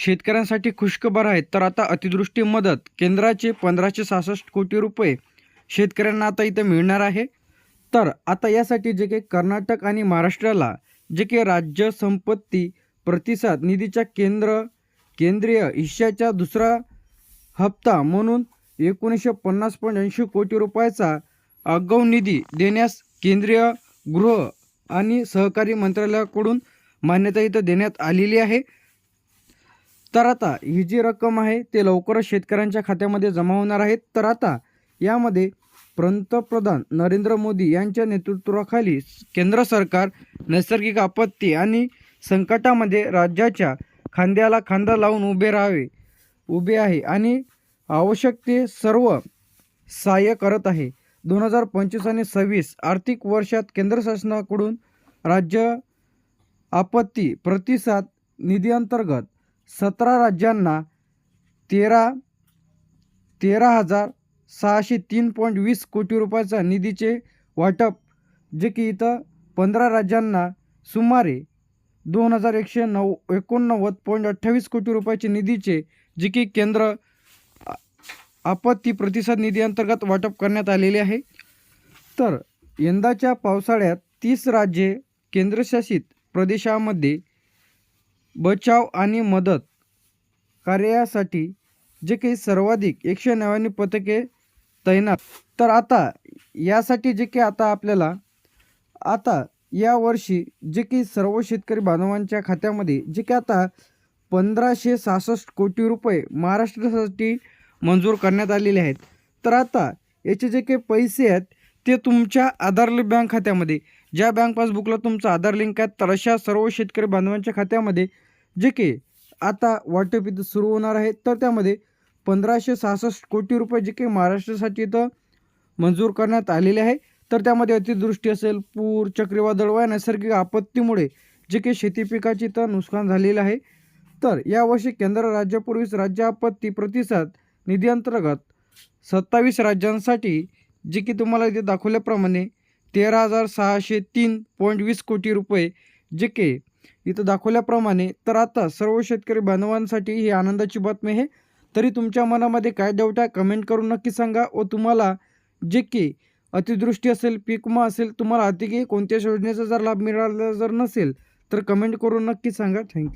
शेतकऱ्यांसाठी खुशखबर आहे तर आता अतिवृष्टी मदत. केंद्राचे पंधराशे सहासष्ट कोटी रुपये शेतकऱ्यांना आता इथं मिळणार आहे. तर आता यासाठी जे काही कर्नाटक आणि महाराष्ट्राला जे काही राज्य संपत्ती प्रतिसाद निधीच्या केंद्र केंद्रीय हिश्श्याचा दुसरा हप्ता म्हणून एकोणीसशे पन्नास पॉईंट ऐंशी कोटी रुपयाचा आगाऊ निधी देण्यास केंद्रीय गृह आणि सहकारी मंत्रालयाकडून मान्यता इथं देण्यात आलेली आहे. तर आता ही जी रक्कम आहे ते लवकरच शेतकऱ्यांच्या खात्यामध्ये जमा होणार आहेत तर आता यामध्ये पंतप्रधान नरेंद्र मोदी यांच्या नेतृत्वाखाली केंद्र सरकार नैसर्गिक आपत्ती आणि संकटामध्ये राज्याच्या खांद्याला खांदा लावून उभे राहावे उभे आहे आणि आवश्यक ते सर्व सहाय्य करत आहे. दोन हजार पंचवीस आणि सव्वीस आर्थिक वर्षात केंद्र शासनाकडून राज्य आपत्ती प्रतिसाद निधीअंतर्गत सतरा राज्यांना तेरा तेरा हजार सहाशे तीन पॉईंट वीस कोटी रुपयाचा निधीचे वाटप जे की इथं पंधरा राज्यांना सुमारे दोन हजार एकशे नऊ एकोणनव्वद पॉईंट अठ्ठावीस कोटी रुपयाचे निधीचे जे की केंद्र आपत्ती प्रतिसाद निधी अंतर्गत वाटप करण्यात आलेले आहे. तर यंदाच्या पावसाळ्यात तीस राज्ये केंद्रशासित प्रदेशामध्ये बचाव आणि मदत कार्यासाठी जे काही सर्वाधिक एकशे नव्याण्णव पथके तैनात. तर आता यासाठी जे काही आता आपल्याला आता यावर्षी जे काही सर्व शेतकरी बांधवांच्या खात्यामध्ये जे की आता पंधराशे सहासष्ट कोटी रुपये महाराष्ट्रासाठी मंजूर करण्यात आलेले आहेत. तर आता याचे जे काही पैसे आहेत ते तुमच्या आधार बँक खात्यामध्ये. ज्या बँक पासबुकला तुमचं आधार लिंक आहे तर अशा सर्व शेतकरी बांधवांच्या खात्यामध्ये जे की आता वाटप इथं सुरू होणार आहे तर त्यामध्ये पंधराशे सहासष्ट कोटी रुपये जे काही महाराष्ट्रासाठी इथं मंजूर करण्यात आलेले आहे. तर त्यामध्ये अतिदृष्टी असेल पूर चक्रीवादळ व नैसर्गिक आपत्तीमुळे जे काही शेती पिकाची इथं नुकसान झालेलं आहे. तर यावर्षी केंद्र राज्यापूर्वीच राज्य आपत्ती प्रतिसाद निधी अंतर्गत सत्तावीस राज्यांसाठी जे की तुम्हाला इथे दाखवल्याप्रमाणे तेरा हजार सहाशे तीन पॉईंट वीस कोटी रुपये जे के. इथं दाखवल्याप्रमाणे तर आता सर्व शेतकरी बांधवांसाठी ही आनंदाची बातमी आहे. तरी तुमच्या मनामध्ये काय डाऊट आहे कमेंट करून नक्की सांगा व तुम्हाला जे की अतिदृष्टी असेल पीक विमा असेल तुम्हाला आर्थिक कोणत्या योजनेचा जर लाभ मिळाला जर नसेल तर कमेंट करून नक्की सांगा. थँक्यू